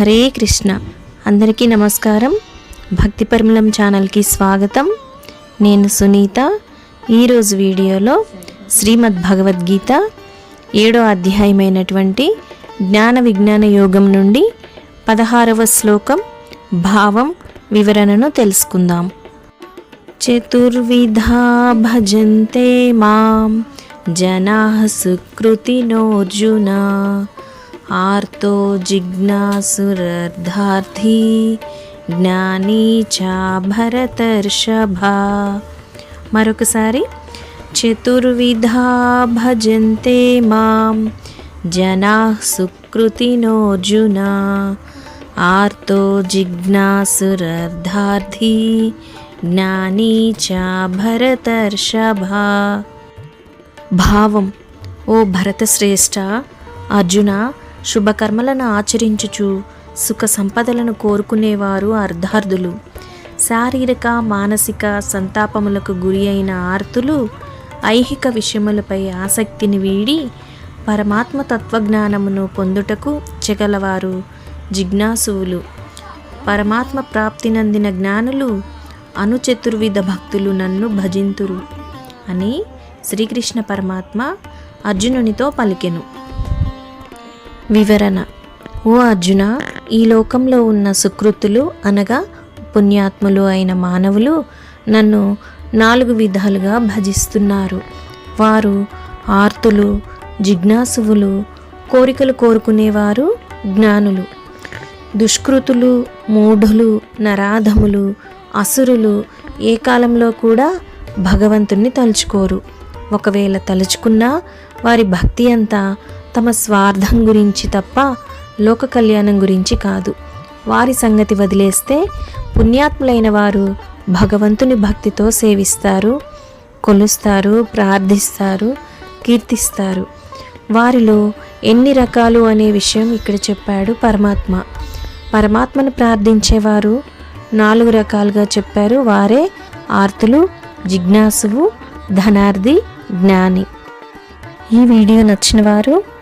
హరే కృష్ణ. అందరికీ నమస్కారం. భక్తి పరిమళం ఛానల్కి స్వాగతం. నేను సునీత. ఈరోజు వీడియోలో శ్రీమద్ భగవద్గీత ఏడో అధ్యాయమైనటువంటి జ్ఞాన విజ్ఞాన యోగం నుండి పదహారవ శ్లోకం భావం వివరణను తెలుసుకుందాం. చతుర్విధా భజంతే మాం జనా సుకృతినోర్జున ఆర్తో జిజ్ఞాసురర్ధార్థి జ్ఞానీ చా భరతర్షభ మరొకసారి చతుర్విధా భజంతే మాం జనా సుకృతినోర్జున ఆర్తో జిజ్ఞాసురర్ధార్థి జ్ఞానీ చా భరతర్షభ। భావం ఓ భరతశ్రేష్ఠ అర్జున శుభకర్మలను ఆచరించుచు సుఖ సంపదలను కోరుకునేవారు అర్ధార్థులు. శారీరక మానసిక సంతాపములకు గురి అయిన ఆర్తులు ఐహిక విషయములపై ఆసక్తిని వీడి పరమాత్మ తత్వజ్ఞానమును పొందుటకు చెగలవారు జిజ్ఞాసువులు. పరమాత్మ ప్రాప్తినందిన జ్ఞానులు అనుచతుర్విధ భక్తులు నన్ను భజింతురు అని శ్రీకృష్ణ పరమాత్మ అర్జునునితో పలికెను. వివరణ. ఓ అర్జున ఈ లోకంలో ఉన్న సుకృతులు అనగా పుణ్యాత్ములు అయిన మానవులు నన్ను నాలుగు విధాలుగా భజిస్తున్నారు. వారు ఆర్తులు జిజ్ఞాసువులు కోరికలు కోరుకునేవారు జ్ఞానులు. దుష్కృతులు మూఢులు నరాధములు అసురులు ఏ కాలంలో కూడా భగవంతుణ్ణి తలుచుకోరు. ఒకవేళ తలుచుకున్నా వారి భక్తి అంతా తమ స్వార్థం గురించి తప్ప లోక కళ్యాణం గురించి కాదు. వారి సంగతి వదిలేస్తే పుణ్యాత్ములైన వారు భగవంతుని భక్తితో సేవిస్తారు కొలుస్తారు ప్రార్థిస్తారు కీర్తిస్తారు. వారిలో ఎన్ని రకాలు అనే విషయం ఇక్కడ చెప్పాడు పరమాత్మ. పరమాత్మను ప్రార్థించేవారు నాలుగు రకాలుగా చెప్పారు. వారే ఆర్తులు జిజ్ఞాసువు ధనార్థి జ్ఞాని. ఈ వీడియో నచ్చిన వారు